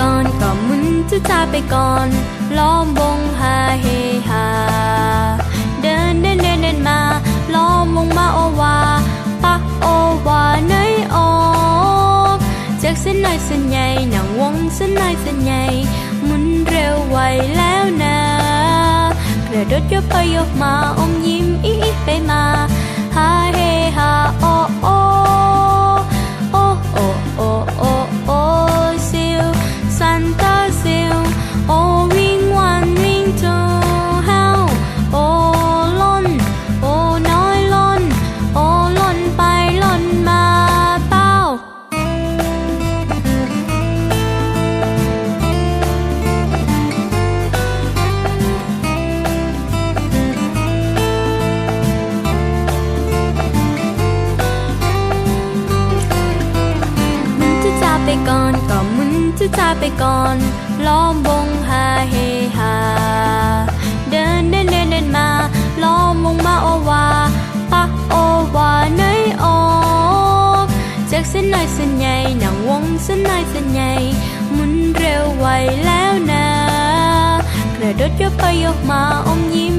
ก่อนก็มุนจะจาไปก่อน ล้อมวงฮาเฮฮา เดินเดินเดินเดินมา ล้อมวงมาโอวาปะโอวาเนยออกจากเส้นน้อยเส้นใหญ่หนังวงเส้นน้อยเส้นใหญ่หมุนเร็วไวแล้วนะกระโดดยกไปยกมาอมยิ้มอีไปมา ฮาเฮฮาอโอโอ ก่อนก็หมุนจะจาไปก่อน ล้อมวงฮาเฮฮา เดินเดินเดินเดินมา ล้อมวงมาโอวาปะโอวาเนยออกจากเส้นน้อยเส้นใหญ่หนังวงเส้นน้อยเส้นใหญ่หมุนเร็วไวแล้วนะ กระโดดยกไปยกมาอมยิ้ม